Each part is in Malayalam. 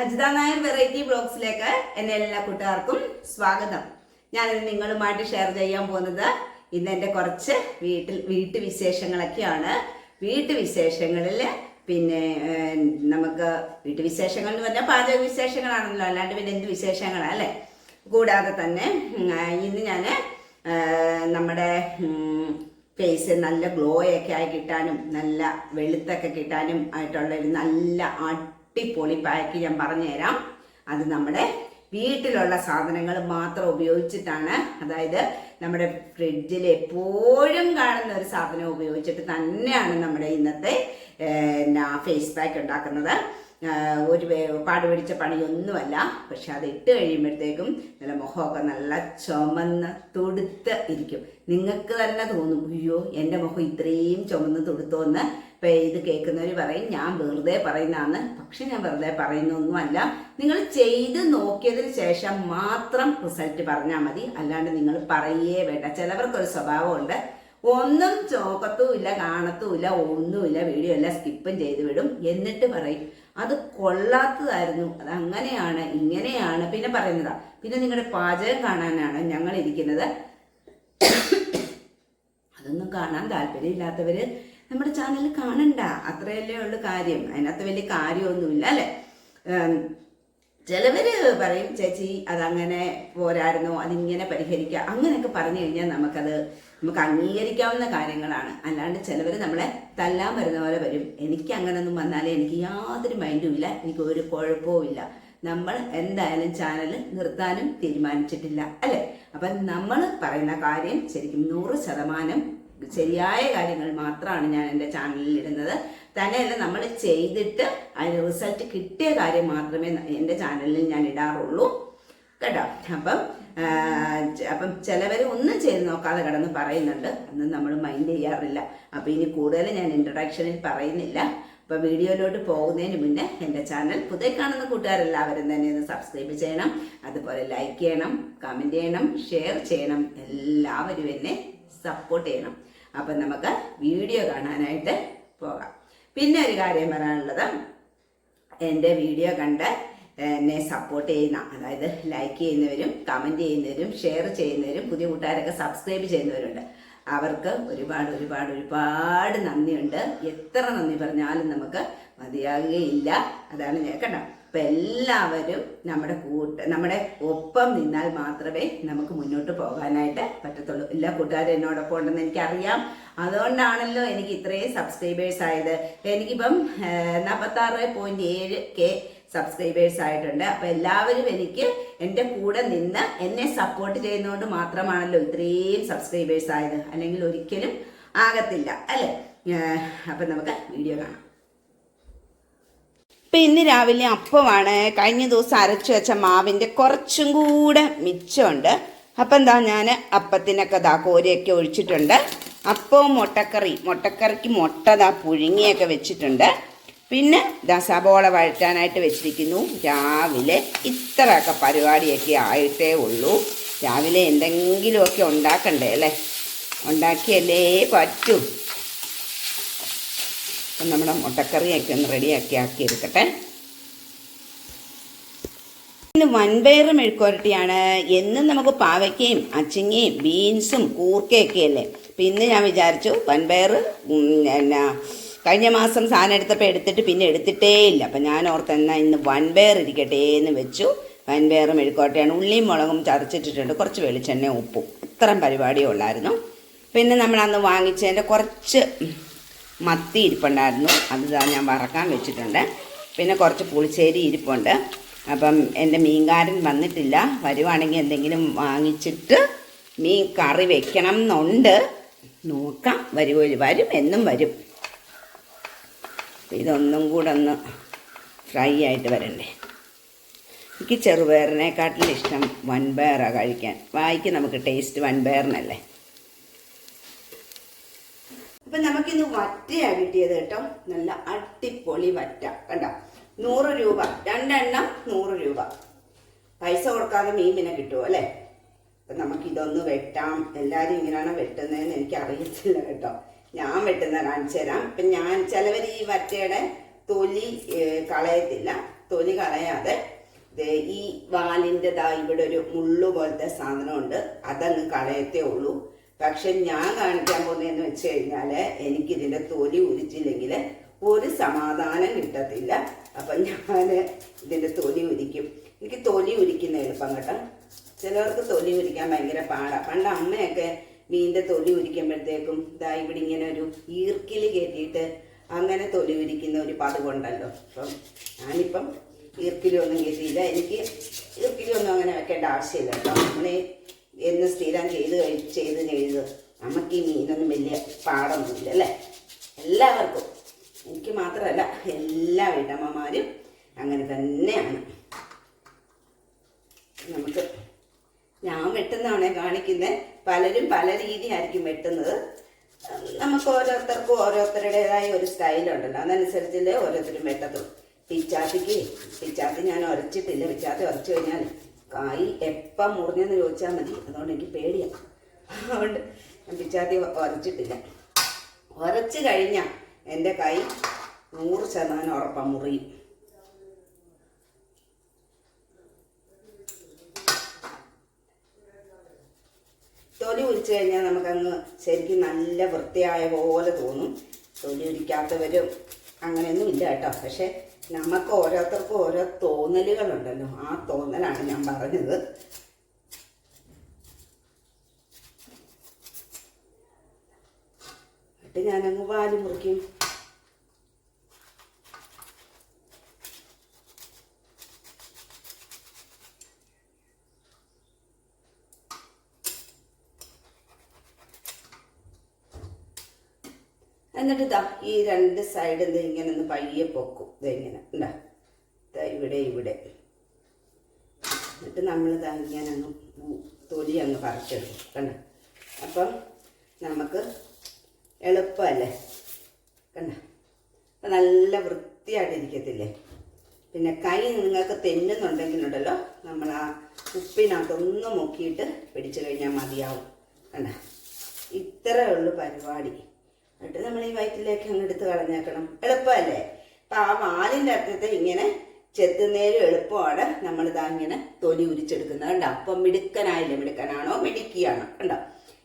അജിത നായർ വെറൈറ്റി ബ്ലോഗ്സിലേക്ക് എന്നെ എല്ലാ കൂട്ടുകാർക്കും സ്വാഗതം. ഞാനിന്ന് നിങ്ങളുമായിട്ട് ഷെയർ ചെയ്യാൻ പോകുന്നത് ഇന്ന് എന്റെ കുറച്ച് വീട്ടിൽ വീട്ടു വിശേഷങ്ങളൊക്കെയാണ്. വീട്ടു വിശേഷങ്ങളിൽ പിന്നെ നമുക്ക് വീട്ടു വിശേഷങ്ങൾ എന്ന് പറഞ്ഞാൽ പാചക വിശേഷങ്ങളാണല്ലോ. അല്ലാണ്ട് പിന്നെ എന്ത് വിശേഷങ്ങളാണ് അല്ലേ? കൂടാതെ തന്നെ ഇന്ന് ഞാൻ നമ്മുടെ ഫേസ് നല്ല ഗ്ലോ ഒക്കെ ആയി കിട്ടാനും നല്ല വെളുത്തൊക്കെ കിട്ടാനും ആയിട്ടുള്ള ഒരു നല്ല അടിപൊളി പാക്ക് ഞാൻ പറഞ്ഞുതരാം. അത് നമ്മുടെ വീട്ടിലുള്ള സാധനങ്ങൾ മാത്രം ഉപയോഗിച്ചിട്ടാണ്. അതായത് നമ്മുടെ ഫ്രിഡ്ജിൽ എപ്പോഴും കാണുന്ന ഒരു സാധനം ഉപയോഗിച്ചിട്ട് തന്നെയാണ് നമ്മുടെ ഇന്നത്തെ ഫേസ് പാക്ക് ഉണ്ടാക്കുന്നത്. ഒരു പാട് പിടിച്ച പണിയൊന്നുമല്ല. പക്ഷെ അത് ഇട്ട് കഴിയുമ്പോഴത്തേക്കും നല്ല മുഖമൊക്കെ നല്ല ചുമന്ന് തുടുത്ത് ഇരിക്കും. നിങ്ങൾക്ക് തന്നെ തോന്നും അയ്യോ എന്റെ മുഖം ഇത്രയും ചുമന്ന് തുടുത്തോന്ന്. ഇപ്പം ഇത് കേൾക്കുന്നവർ പറയും ഞാൻ വെറുതെ പറയുന്നതാണ്. പക്ഷെ ഞാൻ വെറുതെ പറയുന്നൊന്നുമല്ല. നിങ്ങൾ ചെയ്ത് നോക്കിയതിന് ശേഷം മാത്രം റിസൾട്ട് പറഞ്ഞാൽ മതി. അല്ലാണ്ട് നിങ്ങൾ പറയേ വേണ്ട. ചിലവർക്കൊരു സ്വഭാവമുണ്ട്. ഒന്നും ചോക്കത്തുമില്ല കാണത്തുമില്ല ഒന്നുമില്ല വീഡിയോ എല്ലാം സ്കിപ്പും ചെയ്ത് വിടും. എന്നിട്ട് പറയും അത് കൊള്ളാത്തതായിരുന്നു. അത് അങ്ങനെയാണ് ഇങ്ങനെയാണ്. പിന്നെ പറയുന്നതാ പിന്നെ നിങ്ങളുടെ പാചകം കാണാനാണ് ഞങ്ങൾ ഇരിക്കുന്നത് അതൊന്നും കാണാൻ താല്പര്യമില്ലാത്തവര് നമ്മുടെ ചാനൽ കാണണ്ട. അത്രയല്ലേ ഉള്ളു കാര്യം. അതിനകത്ത് വലിയ കാര്യമൊന്നുമില്ല അല്ലേ? ചിലവര് പറയും ചേച്ചി അതങ്ങനെ പോരായിരുന്നു. അതിങ്ങനെ പരിഹരിക്കുക അങ്ങനെയൊക്കെ പറഞ്ഞു കഴിഞ്ഞാൽ നമുക്കത് നമുക്ക് അംഗീകരിക്കാവുന്ന കാര്യങ്ങളാണ്. അല്ലാണ്ട് ചിലവർ നമ്മളെ തല്ലാൻ വരുന്ന പോലെ വരും. എനിക്ക് അങ്ങനൊന്നും വന്നാലേ എനിക്ക് യാതൊരു മൈൻഡും ഇല്ല. എനിക്ക് ഒരു കുഴപ്പവും ഇല്ല. നമ്മൾ എന്തായാലും ചാനൽ നിർത്താനും തീരുമാനിച്ചിട്ടില്ല. അല്ലേ? അപ്പം നമ്മൾ പറയുന്ന കാര്യം ശരിക്കും നൂറ് ശതമാനം ശരിയായ കാര്യങ്ങൾ മാത്രമാണ് ഞാൻ എന്റെ ചാനലിൽ ഇടുന്നത്. തന്നെയല്ല നമ്മൾ ചെയ്തിട്ട് അതിന് റിസൾട്ട് കിട്ടിയ കാര്യം മാത്രമേ എന്റെ ചാനലിൽ ഞാൻ ഇടാറുള്ളൂ. കേട്ടോ? അപ്പം അപ്പം ചിലവർ ഒന്നും ചെയ്ത് നോക്കാതെ കിടന്ന് പറയുന്നുണ്ട്. അന്ന് നമ്മൾ മൈൻഡ് ചെയ്യാറില്ല. അപ്പം ഇനി കൂടുതൽ ഞാൻ ഇൻട്രഡക്ഷനിൽ പറയുന്നില്ല. അപ്പോൾ വീഡിയോയിലോട്ട് പോകുന്നതിന് മുന്നേ എന്റെ ചാനൽ പുതിയ കാണുന്ന കൂട്ടുകാരെല്ലാവരും തന്നെ ഒന്ന് സബ്സ്ക്രൈബ് ചെയ്യണം. അതുപോലെ ലൈക്ക് ചെയ്യണം കമന്റ് ചെയ്യണം ഷെയർ ചെയ്യണം. എല്ലാവരും എന്നെ സപ്പോർട്ട് ചെയ്യണം. അപ്പം നമുക്ക് വീഡിയോ കാണാനായിട്ട് പോകാം. പിന്നെ ഒരു കാര്യം പറയാനുള്ളത് എന്റെ വീഡിയോ കണ്ട് എന്നെ സപ്പോർട്ട് ചെയ്യുന്ന അതായത് ലൈക്ക് ചെയ്യുന്നവരും കമന്റ് ചെയ്യുന്നവരും ഷെയർ ചെയ്യുന്നവരും പുതിയ കൂട്ടുകാരൊക്കെ സബ്സ്ക്രൈബ് ചെയ്യുന്നവരുണ്ട്. അവർക്ക് ഒരുപാട് ഒരുപാട് ഒരുപാട് നന്ദിയുണ്ട്. എത്ര നന്ദി പറഞ്ഞാലും നമുക്ക് മതിയാകുകയില്ല. അതാണ് ഞാൻ കണ്ടോ അപ്പം എല്ലാവരും നമ്മുടെ കൂട്ട് നമ്മുടെ ഒപ്പം നിന്നാൽ മാത്രമേ നമുക്ക് മുന്നോട്ട് പോകാനായിട്ട് പറ്റത്തുള്ളൂ. എല്ലാ കൂട്ടുകാരും എന്നോടൊപ്പം ഉണ്ടെന്ന് എനിക്കറിയാം. അതുകൊണ്ടാണല്ലോ എനിക്ക് ഇത്രയും സബ്സ്ക്രൈബേഴ്സ് ആയത്. എനിക്കിപ്പം നാൽപ്പത്താറ് പോയിന്റ് ഏഴ് കെ സബ്സ്ക്രൈബേഴ്സ് ആയിട്ടുണ്ട്. അപ്പം എല്ലാവരും എനിക്ക് എന്റെ കൂടെ നിന്ന് എന്നെ സപ്പോർട്ട് ചെയ്യുന്നതുകൊണ്ട് മാത്രമാണല്ലോ ഇത്രയും സബ്സ്ക്രൈബേഴ്സ് ആയത്. അല്ലെങ്കിൽ ഒരിക്കലും ആകത്തില്ല. അല്ലേ? അപ്പം നമുക്ക് വീഡിയോ കാണാം. ഇപ്പം ഇന്ന് രാവിലെ അപ്പമാണ്. കഴിഞ്ഞ ദിവസം അരച്ചു വെച്ച മാവിന്റെ കുറച്ചും കൂടെ മിച്ചമുണ്ട്. അപ്പം എന്താ ഞാൻ അപ്പത്തിനൊക്കെ ഇതാ കോരിയൊക്കെ ഒഴിച്ചിട്ടുണ്ട്. അപ്പവും മുട്ടക്കറി മുട്ടക്കറിക്ക് മുട്ട ഇതാ പുഴുങ്ങിയൊക്കെ വെച്ചിട്ടുണ്ട്. പിന്നെ ദാ സബോള വഴറ്റാനായിട്ട് വെച്ചിരിക്കുന്നു. രാവിലെ ഇത്രയൊക്കെ പരിപാടിയൊക്കെ ആയിട്ടേ ഉള്ളൂ. രാവിലെ എന്തെങ്കിലുമൊക്കെ ഉണ്ടാക്കണ്ടേ അല്ലേ? ഉണ്ടാക്കിയല്ലേ പറ്റൂ. അപ്പം നമ്മുടെ മുട്ടക്കറിയൊക്കെ ഒന്ന് റെഡിയാക്കി ആക്കി എടുക്കട്ടെ ഇന്ന് വൻപയർ മെഴുക്കുരട്ടിയാണ് എന്നും നമുക്ക് പാവയ്ക്കയും അച്ചിങ്ങയും ബീൻസും കൂർക്കയൊക്കെ അല്ലേ? അപ്പം ഇന്ന് ഞാൻ വിചാരിച്ചു വൻപയർ എന്നാ കഴിഞ്ഞ മാസം സാധനം എടുത്തപ്പോൾ എടുത്തിട്ട് പിന്നെ എടുത്തിട്ടേ ഇല്ല. അപ്പം ഞാൻ ഓർത്ത് എന്നാൽ ഇന്ന് വൻപയർ ഇരിക്കട്ടെ എന്ന് വെച്ചു. വൻപയർ മെഴുക്കുരട്ടിയാണ് ഉള്ളിയും മുളകും ചതച്ചിട്ടിട്ടുണ്ട്. കുറച്ച് വെളിച്ചെണ്ണയും ഉപ്പും. ഇത്രയും പരിപാടിയേ ഉള്ളായിരുന്നു. പിന്നെ നമ്മൾ അന്ന് വാങ്ങിച്ചതിന്റെ കുറച്ച് മത്തി ഇരിപ്പുണ്ടായിരുന്നു. അത് ഞാൻ വറക്കാൻ വെച്ചിട്ടുണ്ട്. പിന്നെ കുറച്ച് പുളിശ്ശേരി ഇരിപ്പുണ്ട്. അപ്പം എന്റെ മീൻകാരൻ വന്നിട്ടില്ല. വരുവാണെങ്കിൽ എന്തെങ്കിലും വാങ്ങിച്ചിട്ട് മീൻ കറി വെക്കണം എന്നുണ്ട് നോക്കാം. വരുമോ വരും. എന്നും വരും. ഇതൊന്നും കൂടെ ഒന്ന് ഫ്രൈ ആയിട്ട് വരണ്ടേ. എനിക്ക് ചെറുപയറിനെക്കാട്ടിലും ഇഷ്ടം വൻപയറാണ് കഴിക്കാൻ. വായിക്ക് നമുക്ക് ടേസ്റ്റ് വൻപയറിനല്ലേ? അപ്പം നമുക്കിന്ന് വറ്റയാണ് കിട്ടിയത് കേട്ടോ. നല്ല അടിപൊളി വറ്റ. കണ്ട? നൂറ് രൂപ. രണ്ടെണ്ണം നൂറ് രൂപ. പൈസ കൊടുക്കാതെ മീൻ പിന്നെ കിട്ടുമോ അല്ലേ? അപ്പം നമുക്കിതൊന്ന് വെട്ടാം. എല്ലാവരും ഇങ്ങനെയാണ് വെട്ടുന്നതെന്ന് എനിക്ക് അറിയത്തില്ല കേട്ടോ. ഞാൻ വെട്ടുന്ന കാണിച്ചു തരാം. ഇപ്പം ഞാൻ ചിലവർ ഈ വറ്റയുടെ തൊലി കളയത്തില്ല. തൊലി കളയാതെ ഈ വാലിന്റെ ദാ ഇവിടെ ഒരു മുള്ളു പോലത്തെ സാധനമുണ്ട്. അതങ്ങ് കളയത്തേ ഉള്ളൂ. പക്ഷെ ഞാൻ കാണിക്കാൻ പോകുന്നതെന്ന് വെച്ച് കഴിഞ്ഞാൽ എനിക്കിതിന്റെ തൊലി ഉരിച്ചില്ലെങ്കിൽ ഒരു സമാധാനം കിട്ടത്തില്ല. അപ്പം ഞാൻ ഇതിന്റെ തൊലി ഉരിക്കും. എനിക്ക് തൊലി ഉരിക്കുന്ന എളുപ്പം കേട്ടോ. ചിലവർക്ക് തൊലി ഉരിക്കാൻ ഭയങ്കര പാടാണ് പണ്ട് അമ്മയൊക്കെ മീനിന്റെ തൊലി ഉരിക്കുമ്പോഴത്തേക്കും ഇതാ ഇവിടെ ഇങ്ങനെ ഒരു ഈർക്കിൽ കയറ്റിയിട്ട് അങ്ങനെ തൊലി ഉരിക്കുന്ന ഒരു പതിവുണ്ടല്ലോ അപ്പം ഞാനിപ്പം ഈർക്കിലൊന്നും കയറ്റിയില്ല. എനിക്ക് ഈർക്കിലൊന്നും അങ്ങനെ വെക്കേണ്ട ആവശ്യമില്ല കേട്ടോ. നമ്മളെ എന്ന് സ്ഥിരം ചെയ്ത് ചെയ്ത് ചെയ്ത് നമുക്ക് ഈ മീനൊന്നും വലിയ പാടൊന്നുമില്ല അല്ലേ? എല്ലാവർക്കും എനിക്ക് മാത്രമല്ല എല്ലാ വീട്ടമ്മമാരും അങ്ങനെ തന്നെയാണ്. നമുക്ക് ഞാൻ വെട്ടുന്നതാണേ കാണിക്കുന്നത് പലരും പല രീതിയായിരിക്കും വെട്ടുന്നത്. നമുക്ക് ഓരോരുത്തർക്കും ഓരോരുത്തരുടേതായ ഒരു സ്റ്റൈലുണ്ടല്ലോ. അതനുസരിച്ചല്ലേ ഓരോരുത്തരും വെട്ടത്തുള്ളൂ. പിച്ചാത്തിക്ക് പിച്ചാത്തി ഞാൻ ഉരച്ചിട്ടില്ല. പിച്ചാത്തി ഉരച്ചു കഴിഞ്ഞാൽ കായ് എപ്പം മുറിഞ്ഞെന്ന് ചോദിച്ചാൽ മതി. അതുകൊണ്ട് എനിക്ക് പേടിയാണ് അതുകൊണ്ട് ഞാൻ പിച്ചാത്തി ഉരച്ചിട്ടില്ല ഉരച്ച് കഴിഞ്ഞാൽ എന്റെ കൈ നൂറ് ശതമാനം ഉറപ്പാ മുറിയും തൊലി ഉരിച്ചു കഴിഞ്ഞാൽ നമുക്കങ്ങ് ശരിക്കും നല്ല വൃത്തിയായ പോലെ തോന്നും. തൊലി ഉരിക്കാത്തവരും അങ്ങനെയൊന്നും ഇല്ല കേട്ടോ. പക്ഷെ നമുക്ക് ഓരോരുത്തർക്കും ഓരോ തോന്നലുകളുണ്ടല്ലോ. ആ തോന്നലാണ് ഞാൻ പറഞ്ഞത്. എന്നിട്ട് ഞാനങ്ങ് വാൽ മുറിക്കും. എന്നിട്ട് ഇതാ ഈ രണ്ട് സൈഡ് ഇത് ഇങ്ങനെ ഒന്ന് പയ്യെ പൊക്കും. ഇത് ഇങ്ങനെ ഉണ്ടാ ഇതാ ഇവിടെ ഇവിടെ. എന്നിട്ട് നമ്മൾ ഇതാ ഇങ്ങനെ അങ്ങ് തൊലി അങ്ങ് പറിച്ചെടുക്കും കണ്ട? അപ്പം നമുക്ക് എളുപ്പമല്ലേ? കണ്ട? അപ്പം നല്ല വൃത്തിയായിട്ടിരിക്കത്തില്ലേ? പിന്നെ കൈ നിങ്ങൾക്ക് തെന്നുന്നുണ്ടെങ്കിലുണ്ടല്ലോ നമ്മൾ ആ ഉപ്പിനകത്തൊന്ന് മുക്കിയിട്ട് പിടിച്ചു കഴിഞ്ഞാൽ മതിയാവും കണ്ട? ഇത്രയേ ഉള്ളൂ പരിപാടി. എന്നിട്ട് നമ്മൾ ഈ വയറ്റിലേക്ക് അങ്ങ് എടുത്ത് കളഞ്ഞേക്കണം. എളുപ്പമല്ലേ? അപ്പം ആ വാലിന്റെ അറ്റത്തെ ഇങ്ങനെ ചെത്തുന്നേരും എളുപ്പമാണ് നമ്മൾ ഇതാ ഇങ്ങനെ തൊലി ഉരിച്ചെടുക്കുന്നത് കണ്ടോ? അപ്പം മിടുക്കനായില്ലേ? മിടുക്കനാണോ? മിടുക്കിയാണോ? കണ്ടോ?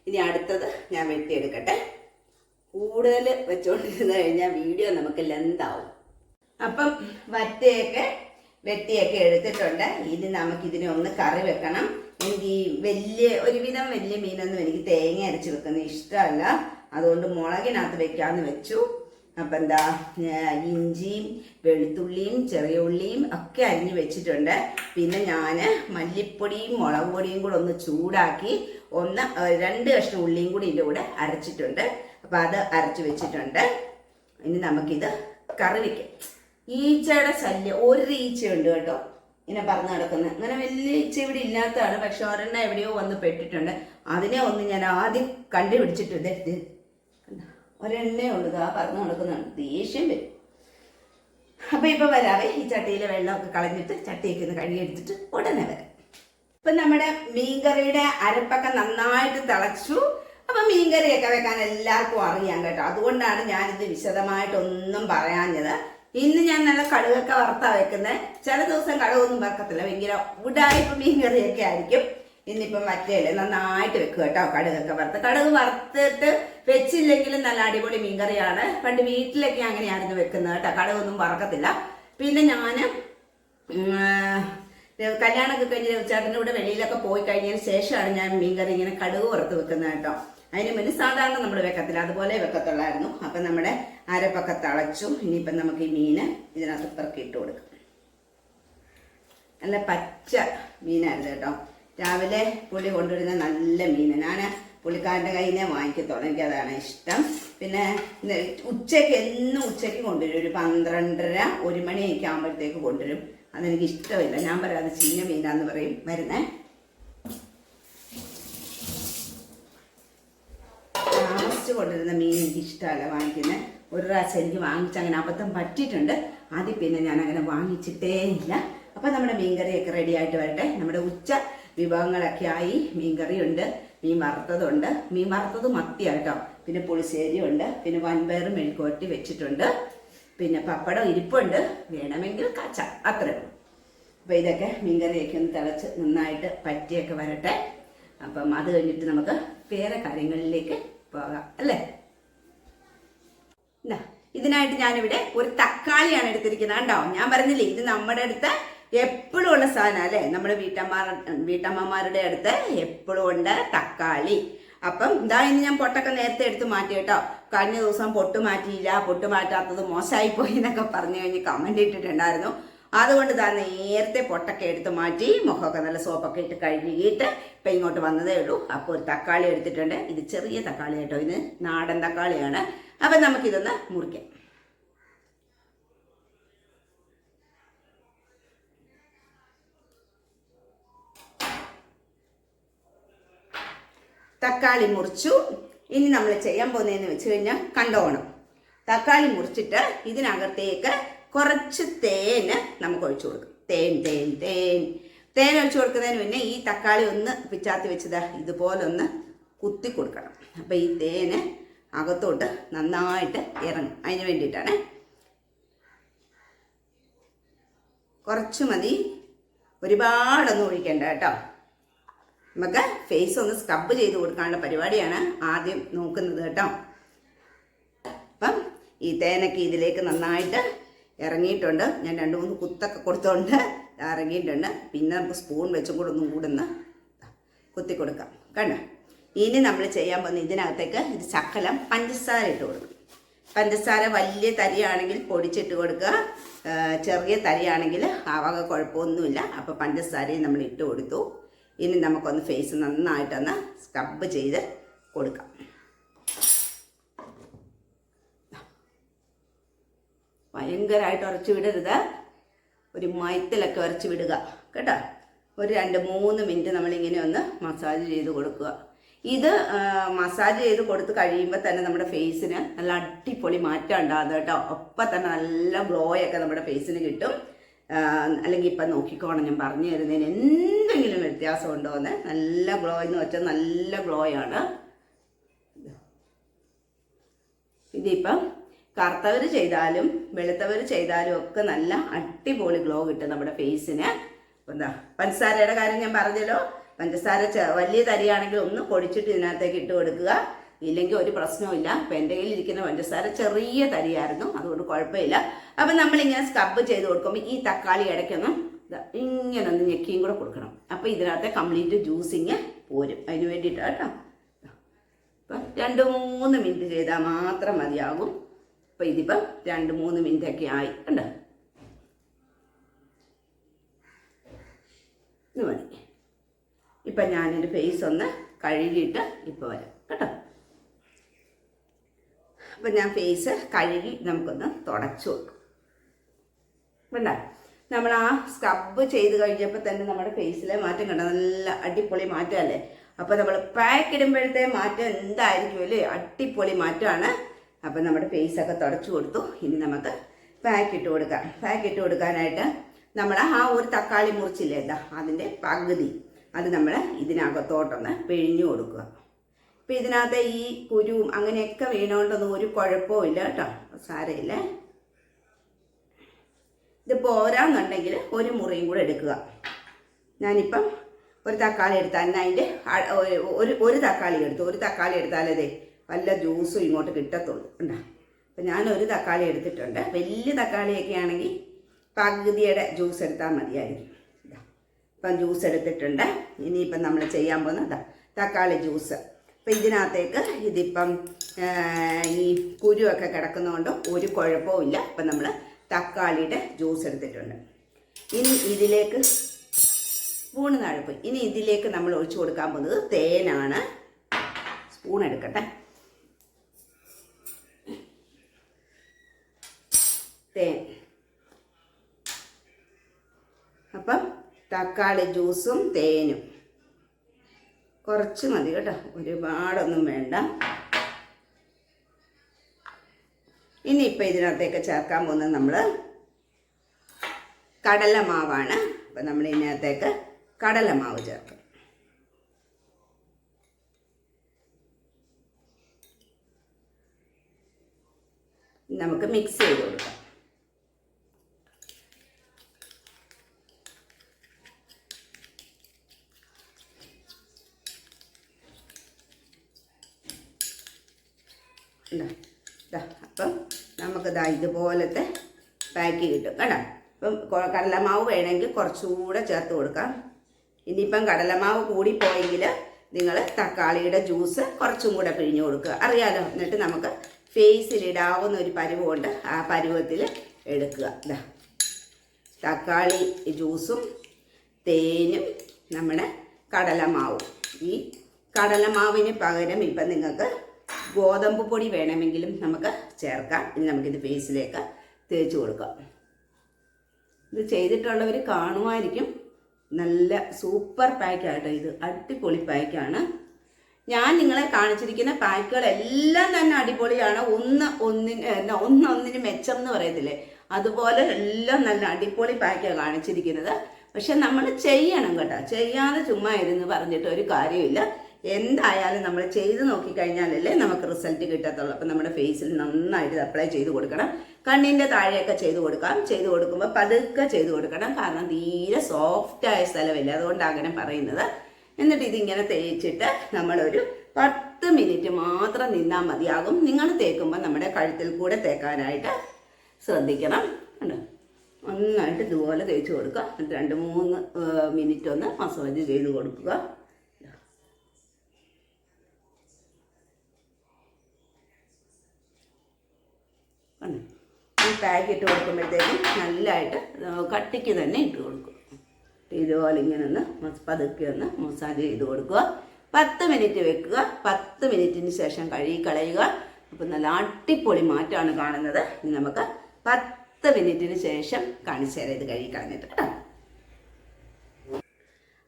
ഇനി അടുത്തത് ഞാൻ വെട്ടിയെടുക്കട്ടെ. കൂടുതൽ വെച്ചുകൊണ്ടിരുന്ന് കഴിഞ്ഞാൽ വീഡിയോ നമുക്ക് ലെന്താവും. അപ്പം വറ്റയൊക്കെ വെട്ടിയൊക്കെ എടുത്തിട്ടുണ്ട്. ഇനി നമുക്ക് ഇതിനെ ഒന്ന് കറി വെക്കണം. എനിക്ക് വലിയ ഒരുവിധം വലിയ മീനൊന്നും എനിക്ക് തേങ്ങ അരച്ച് വെക്കുന്നത് ഇഷ്ടമല്ല. അതുകൊണ്ട് മുളകിനകത്ത് വെക്കാമെന്ന് വെച്ചു. അപ്പം എന്താ ഇഞ്ചിയും വെളുത്തുള്ളിയും ചെറിയ ഉള്ളിയും ഒക്കെ അരിഞ്ഞ് വെച്ചിട്ടുണ്ട്. പിന്നെ ഞാൻ മല്ലിപ്പൊടിയും മുളക് പൊടിയും കൂടെ ഒന്ന് ചൂടാക്കി ഒന്ന് രണ്ട് കഷ്ണം ഉള്ളിയും കൂടി ഇതിന്റെ കൂടെ അരച്ചിട്ടുണ്ട്. അപ്പം അത് അരച്ച് വെച്ചിട്ടുണ്ട്. ഇനി നമുക്കിത് കറി വെക്കാം. ഈച്ചയുടെ ശല്യം ഒരു ഈച്ചയുണ്ട് കേട്ടോ. ഇങ്ങനെ പറഞ്ഞു നടക്കുന്നത് അങ്ങനെ വലിയ ഈച്ച ഇവിടെ ഇല്ലാത്തതാണ്. പക്ഷെ ഒരെണ്ണം എവിടെയോ വന്ന് പെട്ടിട്ടുണ്ട്. അതിനെ ഒന്ന് ഞാൻ ആദ്യം കണ്ടുപിടിച്ചിട്ടുണ്ട്? ഒരെണ്ണേ ഉള്ളൂ. ആ പറഞ്ഞു കൊടുക്കുന്നുണ്ട് ദേഷ്യം വരും. അപ്പൊ ഇപ്പൊ വരാവേ. ഈ ചട്ടിയിലെ വെള്ളമൊക്കെ കളഞ്ഞിട്ട് ചട്ടിയൊക്കെ ഒന്ന് കഴുകിയെടുത്തിട്ട് ഉടനെ വരാം. ഇപ്പൊ നമ്മുടെ മീൻകറിയുടെ അരപ്പൊക്കെ നന്നായിട്ട് തിളച്ചു. അപ്പൊ മീൻകറിയൊക്കെ വെക്കാൻ എല്ലാവർക്കും അറിയാം കേട്ടോ. അതുകൊണ്ടാണ് ഞാനിത് വിശദമായിട്ടൊന്നും പറയാഞ്ഞത്. ഇന്ന് ഞാൻ നല്ല കടുകൊക്കെ വറുത്താ വെക്കുന്നത് ചില ദിവസം കടുകൊന്നും വറക്കത്തില്ല. ഭയങ്കര ഉടായ്പ മീൻകറിയൊക്കെ ആയിരിക്കും. ഇന്നിപ്പം മറ്റേൽ നന്നായിട്ട് വെക്കുക കേട്ടോ കടുകൊക്കെ വറുത്ത്. കടുക് വറുത്തിട്ട് വെച്ചില്ലെങ്കിലും നല്ല അടിപൊളി മീൻകറിയാണ്. പണ്ട് വീട്ടിലൊക്കെ അങ്ങനെയായിരുന്നു വെക്കുന്നത് കേട്ടോ. കടുകൊന്നും വറക്കത്തില്ല. പിന്നെ ഞാൻ കല്യാണമൊക്കെ കഴിഞ്ഞ് ചേട്ടന്റെ കൂടെ വെളിയിലൊക്കെ പോയി കഴിഞ്ഞതിന് ശേഷമാണ് ഞാൻ മീൻകറി ഇങ്ങനെ കടുക് വറുത്ത് വെക്കുന്നത് കേട്ടോ. അതിന് മുന്നേ സാധാരണ നമ്മൾ വെക്കത്തില്ല. അതുപോലെ വെക്കത്തുള്ളായിരുന്നു. അപ്പം നമ്മുടെ അരപ്പൊക്കെ തളച്ചു. ഇനിയിപ്പം നമുക്ക് ഈ മീന് ഇതിനകത്ത് പെറുക്കി ഇട്ട് കൊടുക്കാം. നല്ല പച്ച മീനായിരുന്നു കേട്ടോ. രാവിലെ പുള്ളി കൊണ്ടുവരുന്ന നല്ല മീൻ. ഞാൻ പുള്ളിക്കാരന്റെ കയ്യിൽ നിന്ന് വാങ്ങിക്കത്തുള്ളൂ എനിക്ക് അതാണ് ഇഷ്ടം. പിന്നെ ഉച്ചയ്ക്ക് എന്നും ഉച്ചയ്ക്ക് കൊണ്ടുവരും. ഒരു പന്ത്രണ്ടര ഒരു മണിയൊക്കെ ആകുമ്പോഴത്തേക്ക് കൊണ്ടുവരും. അതെനിക്ക് ഇഷ്ടമില്ല. ഞാൻ പറയാം അത് ചീഞ്ഞ മീനാന്ന് പറയും വരുന്നേ. ലാസ്റ്റ് കൊണ്ടുവരുന്ന മീൻ എനിക്ക് ഇഷ്ടമല്ല വാങ്ങിക്കുന്നത് ഒരു പ്രാവശ്യം എനിക്ക് വാങ്ങിച്ച് അങ്ങനെ അബദ്ധം പറ്റിയിട്ടുണ്ട്. ആദ്യം പിന്നെ ഞാൻ അങ്ങനെ വാങ്ങിച്ചിട്ടേ ഇല്ല അപ്പം നമ്മുടെ മീൻകറിയൊക്കെ റെഡി ആയിട്ട് വരട്ടെ. നമ്മുടെ ഉച്ച വിഭവങ്ങളൊക്കെ ആയി മീൻകറി ഉണ്ട് മീൻ വറുത്തതുണ്ട് മീൻ വറുത്തത് മത്തിയാണ് കേട്ടോ. പിന്നെ പുളിശ്ശേരി ഉണ്ട് പിന്നെ വൻപയർ മെഴുക്കോട്ടി വെച്ചിട്ടുണ്ട് പിന്നെ പപ്പടം ഇരിപ്പുണ്ട് വേണമെങ്കിൽ കാച്ച അത്രേ അപ്പോൾ ഇതൊക്കെ മീൻകറിയൊക്കെ ഒന്ന് തിളച്ച് നന്നായിട്ട് പറ്റിയൊക്കെ വരട്ടെ. അപ്പം അത് കഴിഞ്ഞിട്ട് നമുക്ക് വേറെ കാര്യങ്ങളിലേക്ക് പോകാം അല്ലേ? ഇതാ, ഇതിനായിട്ട് ഞാനിവിടെ ഒരു തക്കാളിയാണ് എടുത്തിരിക്കുന്നത് കണ്ടോ? ഞാൻ പറഞ്ഞില്ലേ ഇത് നമ്മുടെ അടുത്ത് എപ്പോഴും ഉള്ള സാധനം അല്ലേ? നമ്മുടെ വീട്ടമ്മമാർ വീട്ടമ്മമാരുടെ അടുത്ത് എപ്പോഴും ഉണ്ട് തക്കാളി. അപ്പം ഇതാ ഇന്ന് ഞാൻ പൊട്ടൊക്കെ നേരത്തെ എടുത്ത് മാറ്റി കേട്ടോ. കഴിഞ്ഞ ദിവസം പൊട്ട് മാറ്റിയില്ല. പൊട്ട് മാറ്റാത്തത് മോശമായി പോയി എന്നൊക്കെ പറഞ്ഞു കഴിഞ്ഞ് കമന്റ് ഇട്ടിട്ടുണ്ടായിരുന്നു. അതുകൊണ്ട് താ നേരത്തെ പൊട്ടൊക്കെ എടുത്ത് മാറ്റി മുഖമൊക്കെ നല്ല സോപ്പൊക്കെ ഇട്ട് കഴുകിയിട്ട് ഇപ്പം ഇങ്ങോട്ട് വന്നതേ ഉള്ളൂ. അപ്പോൾ ഒരു തക്കാളി എടുത്തിട്ടുണ്ട്. ഇത് ചെറിയ തക്കാളി കേട്ടോ. ഇത് നാടൻ തക്കാളിയാണ്. അപ്പം നമുക്കിതൊന്ന് മുറിക്കാം. തക്കാളി മുറിച്ചു. ഇനി നമ്മൾ ചെയ്യാൻ പോകുന്നതെന്ന് വെച്ച് കഴിഞ്ഞാൽ കണ്ടോണം. തക്കാളി മുറിച്ചിട്ട് ഇതിനകത്തേക്ക് കുറച്ച് തേന് നമുക്ക് ഒഴിച്ചു കൊടുക്കും. തേൻ തേൻ തേൻ. തേൻ ഒഴിച്ചു കൊടുക്കുന്നതിന് മുന്നേ ഈ തക്കാളി ഒന്ന് പിച്ചാത്തി വെച്ചത്. ഇതുപോലെ ഒന്ന് കുത്തി കൊടുക്കണം. അപ്പം ഈ തേന് അകത്തോട്ട് നന്നായിട്ട് ഇറങ്ങും. അതിന് വേണ്ടിയിട്ടാണ് കുറച്ച് മതി. ഒരുപാടൊന്നും ഒഴിക്കണ്ട കേട്ടോ. നമുക്ക് ഫേസ് ഒന്ന് സ്ക്രബ് ചെയ്ത് കൊടുക്കാനുള്ള പരിപാടിയാണ് ആദ്യം നോക്കുന്നത് കേട്ടോ. അപ്പം ഈ തേനൊക്കെ ഇതിലേക്ക് നന്നായിട്ട് ഇറങ്ങിയിട്ടുണ്ട്. ഞാൻ രണ്ട് മൂന്ന് കുത്തൊക്കെ കൊടുത്തോണ്ട് ഇറങ്ങിയിട്ടുണ്ട്. പിന്നെ നമുക്ക് സ്പൂൺ വെച്ചും കൂടെ ഒന്നും കൂടെ ഒന്ന് കുത്തി കൊടുക്കാം. കണ്ടോ? ഇനി നമ്മൾ ചെയ്യാൻ പോകുന്ന ഇതിനകത്തേക്ക് ഇത് ശക്കലം പഞ്ചസാര ഇട്ട് കൊടുക്കും. പഞ്ചസാര വലിയ തരിയാണെങ്കിൽ പൊടിച്ചിട്ട് കൊടുക്കുക. ചെറിയ തരിയാണെങ്കിൽ ആ വക കുഴപ്പമൊന്നുമില്ല. അപ്പോൾ പഞ്ചസാരയും നമ്മൾ ഇട്ട് കൊടുത്തു. ഇനി നമുക്കൊന്ന് ഫേസ് നന്നായിട്ടൊന്ന് സ്ക്രബ് ചെയ്ത് കൊടുക്കാം. ഭയങ്കരമായിട്ട് ഉറച്ചു വിടരുത്. ഒരു മയത്തിലൊക്കെ ഉറച്ചു വിടുക കേട്ടോ? ഒരു രണ്ട് മൂന്ന് മിനിറ്റ് നമ്മളിങ്ങനെ ഒന്ന് മസാജ് ചെയ്ത് കൊടുക്കുക. ഇത് മസാജ് ചെയ്ത് കൊടുത്ത് കഴിയുമ്പോൾ തന്നെ നമ്മുടെ ഫേസിന് നല്ല അടിപൊളി മാറ്റം ഉണ്ടാകും കേട്ടോ. ഒപ്പം തന്നെ നല്ല ഗ്ലോയൊക്കെ നമ്മുടെ ഫേസിന് കിട്ടും. അല്ലെങ്കിൽ ഇപ്പം നോക്കിക്കോണം ഞാൻ പറഞ്ഞു തരുന്നതിന് എന്തെങ്കിലും വ്യത്യാസം ഉണ്ടോ എന്ന് നല്ല ഗ്ലോ എന്ന് വെച്ചാൽ നല്ല ഗ്ലോയാണ്. ഇതിപ്പം കറുത്തവർ ചെയ്താലും വെളുത്തവർ ചെയ്താലും ഒക്കെ നല്ല അടിപൊളി ഗ്ലോ കിട്ടും നമ്മുടെ ഫേസിന്. എന്താ പഞ്ചസാരയുടെ കാര്യം ഞാൻ പറഞ്ഞല്ലോ. പഞ്ചസാര വലിയ തരിയാണെങ്കിൽ ഒന്ന് പൊടിച്ചിട്ട് ഇതിനകത്തേക്ക് ഇട്ട് കൊടുക്കുക. ഇല്ലെങ്കിൽ ഒരു പ്രശ്നവുമില്ല. അപ്പം എന്റെ കയ്യിൽ ഇരിക്കുന്ന പഞ്ചസാര ചെറിയ തരിയായിരുന്നു. അതുകൊണ്ട് കുഴപ്പമില്ല. അപ്പം നമ്മളിങ്ങനെ സ്ക്രബ് ചെയ്ത് കൊടുക്കുമ്പോൾ ഈ തക്കാളി ഇടയ്ക്കൊന്ന് ഇങ്ങനെ ഒന്ന് ഞെക്കിയും കൂടെ കൊടുക്കണം. അപ്പം ഇതിനകത്തെ കംപ്ലീറ്റ് ജ്യൂസിങ് പോരും. അതിന് വേണ്ടിയിട്ടാണ് കേട്ടോ. ഇപ്പം രണ്ട് മൂന്ന് മിനിറ്റ് ചെയ്താൽ മാത്രം മതിയാകും. അപ്പം ഇതിപ്പം രണ്ട് മൂന്ന് മിനിറ്റ് ഒക്കെ ആയി. കണ്ടോ? ഇത് മതി. ഇപ്പം ഞാനെന്റെ ഫേസ് ഒന്ന് കഴുകിയിട്ട് ഇപ്പോൾ വരാം. അപ്പം ഞാൻ ഫേസ് കഴുകി നമുക്കൊന്ന് തുടച്ചു വെക്കാം. വേണ്ട നമ്മൾ ആ സ്ക്രബ് ചെയ്ത് കഴിഞ്ഞപ്പോൾ തന്നെ നമ്മുടെ ഫേസിലെ മാറ്റം കണ്ട? നല്ല അടിപൊളി മാറ്റമല്ലേ? അപ്പോൾ നമ്മൾ പാക്ക് ഇടുമ്പോഴത്തെ മാറ്റം എന്തായിരിക്കും അല്ലേ? അടിപൊളി മാറ്റമാണ്. അപ്പം നമ്മുടെ ഫേസൊക്കെ തുടച്ചു കൊടുത്തു. ഇനി നമുക്ക് പാക്ക് ഇട്ട് കൊടുക്കാം. പാക്ക് ഇട്ട് കൊടുക്കാനായിട്ട് നമ്മൾ ആ ഒരു തക്കാളി മുറിച്ചില്ലേ? എന്താ അതിന്റെ പകുതി. അത് നമ്മൾ ഇതിനകത്തോട്ടൊന്ന് പിഴിഞ്ഞു കൊടുക്കുക. ഇപ്പം ഇതിനകത്ത് ഈ കുരുവും അങ്ങനെയൊക്കെ വീണുകൊണ്ടൊന്നും ഒരു കുഴപ്പവും ഇല്ല കേട്ടോ. സാരമില്ല. ഇത് പോരാന്നുണ്ടെങ്കിൽ ഒരു മുറിയും കൂടെ എടുക്കുക. ഞാനിപ്പം ഒരു തക്കാളി എടുത്താൽ അതിന്റെ ഒരു- ഒരു തക്കാളി എടുത്തു. ഒരു തക്കാളി എടുത്താലേ വല്ല ജ്യൂസും ഇങ്ങോട്ട് കിട്ടത്തുള്ളൂ. ഉണ്ടോ അപ്പം ഞാനൊരു തക്കാളി എടുത്തിട്ടുണ്ട്. വലിയ തക്കാളിയൊക്കെ ആണെങ്കിൽ പകുതിയുടെ ജ്യൂസ് എടുത്താൽ മതിയായിരിക്കും. ഇതാ. ഇപ്പം ജ്യൂസ് എടുത്തിട്ടുണ്ട്. ഇനിയിപ്പം നമ്മൾ ചെയ്യാൻ പോകുന്നത് തക്കാളി ജ്യൂസ്. അപ്പം ഇതിനകത്തേക്ക് ഇതിപ്പം ഈ കുരുവൊക്കെ കിടക്കുന്നതുകൊണ്ട് ഒരു കുഴപ്പവും ഇല്ല. അപ്പം നമ്മൾ തക്കാളിയുടെ ജ്യൂസ് എടുത്തിട്ടുണ്ട്. ഇനി ഇതിലേക്ക് സ്പൂണ് നഴപ്പ് ഇനി ഇതിലേക്ക് നമ്മൾ ഒഴിച്ചു കൊടുക്കാൻ പോകുന്നത് തേനാണ്. സ്പൂൺ എടുക്കട്ടെ. തേൻ. അപ്പം തക്കാളി ജ്യൂസും തേനും. കുറച്ച് മതി കേട്ടോ. ഒരുപാടൊന്നും വേണ്ട. ഇനിയിപ്പോൾ ഇതിനകത്തേക്ക് ചേർക്കാൻ പോകുന്നത് നമ്മൾ കടലമാവാണ്. അപ്പം നമ്മൾ ഇതിനകത്തേക്ക് കടലമാവ് ചേർക്കും. നമുക്ക് മിക്സ് ചെയ്ത് കൊടുക്കാം. ഉണ്ടോ ദാ അപ്പം നമുക്കിതാ ഇതുപോലത്തെ പാക്ക് കിട്ടും കേട്ടോ. ഇപ്പം കൊ- കടലമാവ് വേണമെങ്കിൽ കുറച്ചുകൂടെ ചേർത്ത് കൊടുക്കാം. ഇനിയിപ്പം കടലമാവ് കൂടിപ്പോയെങ്കിൽ നിങ്ങൾ തക്കാളിയുടെ ജ്യൂസ് കുറച്ചും കൂടെ പിഴിഞ്ഞു കൊടുക്കുക. അറിയാലോ എന്നിട്ട് നമുക്ക് ഫേസിലിടാവുന്ന ഒരു പരുവമുണ്ട് ആ പരുവത്തിൽ എടുക്കുക. ഇതാ തക്കാളി ജ്യൂസും തേനും നമ്മുടെ കടലമാവും. ഈ കടലമാവിന് പകരം ഇപ്പം നിങ്ങൾക്ക് ഗോതമ്പ് പൊടി വേണമെങ്കിലും നമുക്ക് ചേർക്കാം. ഇനി നമുക്കിത് ഫേസിലേക്ക് തേച്ച് കൊടുക്കാം. ഇത് ചെയ്തിട്ടുള്ളവർ കാണുമായിരിക്കും. നല്ല സൂപ്പർ പാക്കായിട്ടോ ഇത്. അടിപൊളി പാക്കാണ് ഞാൻ നിങ്ങളെ കാണിച്ചിരിക്കുന്ന പാക്കുകളെല്ലാം തന്നെ അടിപൊളിയാണ്. ഒന്ന് ഒന്നിന് എന്നാ, ഒന്ന് ഒന്നിന് മെച്ചം എന്ന് പറയത്തില്ലേ? അതുപോലെ എല്ലാം നല്ല അടിപൊളി പാക്കാണ് കാണിച്ചിരിക്കുന്നത്. പക്ഷെ നമ്മൾ ചെയ്യണം കേട്ടോ. ചെയ്യാതെ ചുമ്മാ ഇരുന്ന് പറഞ്ഞിട്ട് ഒരു കാര്യമില്ല എന്തായാലും നമ്മൾ ചെയ്ത് നോക്കിക്കഴിഞ്ഞാലല്ലേ നമുക്ക് റിസൾട്ട് കിട്ടത്തുള്ളൂ. അപ്പം നമ്മുടെ ഫേസിൽ നന്നായിട്ട് അപ്ലൈ ചെയ്ത് കൊടുക്കണം. കണ്ണിന്റെ താഴെയൊക്കെ ചെയ്ത് കൊടുക്കാം. ചെയ്ത് കൊടുക്കുമ്പോൾ പതുക്കെ ചെയ്ത് കൊടുക്കണം. കാരണം തീരെ സോഫ്റ്റ് ആയ സ്ഥലമില്ല. അതുകൊണ്ടാണ് അങ്ങനെ പറയുന്നത്. എന്നിട്ട് ഇതിങ്ങനെ തേച്ചിട്ട് നമ്മളൊരു പത്ത് മിനിറ്റ് മാത്രം നിന്നാൽ മതിയാകും. നിങ്ങൾ തേക്കുമ്പോൾ നമ്മുടെ കഴുത്തിൽ കൂടെ തേക്കാനായിട്ട് ശ്രദ്ധിക്കണം. കണ്ടോ? നന്നായിട്ട് ഇതുപോലെ തേച്ച് കൊടുക്കുക. രണ്ട് മൂന്ന് മിനിറ്റ് ഒന്ന് മസാജ് ചെയ്ത് കൊടുക്കുക കണ്ടോ ഈ പാക്ക് ഇട്ട് കൊടുക്കുമ്പോഴത്തേക്കും നല്ലതായിട്ട് കട്ടിക്ക് തന്നെ ഇട്ട് കൊടുക്കും. ഇതുപോലെ ഇങ്ങനെ ഒന്ന് പതുക്കെ ഒന്ന് മസാജ് ചെയ്ത് കൊടുക്കുക. പത്ത് മിനിറ്റ് വെക്കുക. പത്ത് മിനിറ്റിന് ശേഷം കഴുകി കളയുക. അപ്പം നല്ല അട്ടിപ്പൊളി മാറ്റമാണ് കാണുന്നത്. ഇനി നമുക്ക് പത്ത് മിനിറ്റിന് ശേഷം കാണിച്ചു തരാം ഇത് കഴുകി കളഞ്ഞിട്ട്. കേട്ടോ.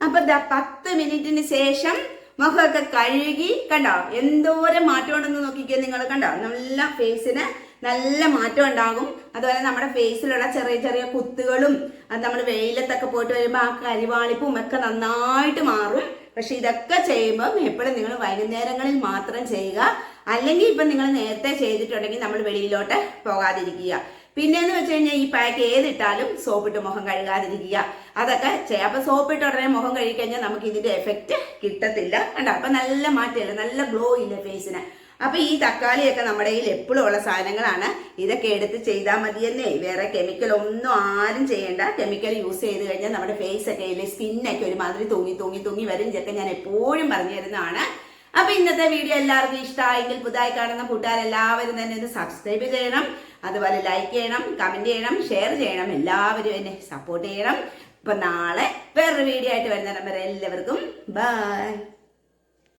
അപ്പൊ ദാ പത്ത് മിനിറ്റിന് ശേഷം മുഖമൊക്കെ കഴുകി കണ്ടോ? എന്തോരം മാറ്റം ഉണ്ടെന്ന് നോക്കിക്കോ നിങ്ങൾ കണ്ടോ? നല്ല ഫേസിന് നല്ല മാറ്റം ഉണ്ടാകും. അതുപോലെ നമ്മുടെ ഫേസിലുള്ള ചെറിയ ചെറിയ കുത്തുകളും അത് നമ്മൾ വെയിലത്തൊക്കെ പോയിട്ട് വരുമ്പോൾ ആ കരിവാളിപ്പും ഒക്കെ നന്നായിട്ട് മാറും. പക്ഷെ ഇതൊക്കെ ചെയ്യുമ്പോൾ എപ്പോഴും നിങ്ങൾ വൈകുന്നേരങ്ങളിൽ മാത്രം ചെയ്യുക. അല്ലെങ്കിൽ ഇപ്പം നിങ്ങൾ നേരത്തെ ചെയ്തിട്ടുണ്ടെങ്കിൽ നമ്മൾ വെളിയിലോട്ട് പോകാതിരിക്കുക. പിന്നെയെന്ന് വെച്ച് കഴിഞ്ഞാൽ ഈ പാക്ക് ഏതിട്ടാലും സോപ്പിട്ട് മുഖം കഴുകാതിരിക്കുക. അതൊക്കെ ചെയ്യാം. അപ്പം സോപ്പിട്ട് ഉടനെ മുഖം കഴുകി കഴിഞ്ഞാൽ നമുക്ക് ഇതിന്റെ എഫക്റ്റ് കിട്ടത്തില്ല. കണ്ടോ? അപ്പൊ നല്ല മാറ്റമില്ല നല്ല ഗ്ലോ ഇല്ല ഫേസിന് അപ്പൊ ഈ തക്കാളിയൊക്കെ നമ്മുടെ കയ്യിൽ എപ്പോഴും ഉള്ള സാധനങ്ങളാണ്. ഇതൊക്കെ എടുത്ത് ചെയ്താൽ മതിയെന്നേ വേറെ കെമിക്കൽ ഒന്നും ആരും ചെയ്യേണ്ട. കെമിക്കൽ യൂസ് ചെയ്ത് കഴിഞ്ഞാൽ നമ്മുടെ ഫേസ് ഒക്കെ ഇല്ലേ സ്കിന്നൊക്കെ ഒരുമാതിരി തൂങ്ങി തൂങ്ങി തൂങ്ങി വരും. ഇതൊക്കെ ഞാൻ എപ്പോഴും പറഞ്ഞു തരുന്നതാണ്. അപ്പൊ ഇന്നത്തെ വീഡിയോ എല്ലാവർക്കും ഇഷ്ടമായെങ്കിൽ പുതുതായി കാണുന്ന കൂട്ടുകാരെല്ലാവരും തന്നെ ഒന്ന് സബ്സ്ക്രൈബ് ചെയ്യണം. അതുപോലെ ലൈക്ക് ചെയ്യണം കമന്റ് ചെയ്യണം ഷെയർ ചെയ്യണം. എല്ലാവരും എന്നെ സപ്പോർട്ട് ചെയ്യണം. അപ്പൊ നാളെ വേറൊരു വീഡിയോ ആയിട്ട് വരുന്ന എല്ലാവർക്കും ബൈ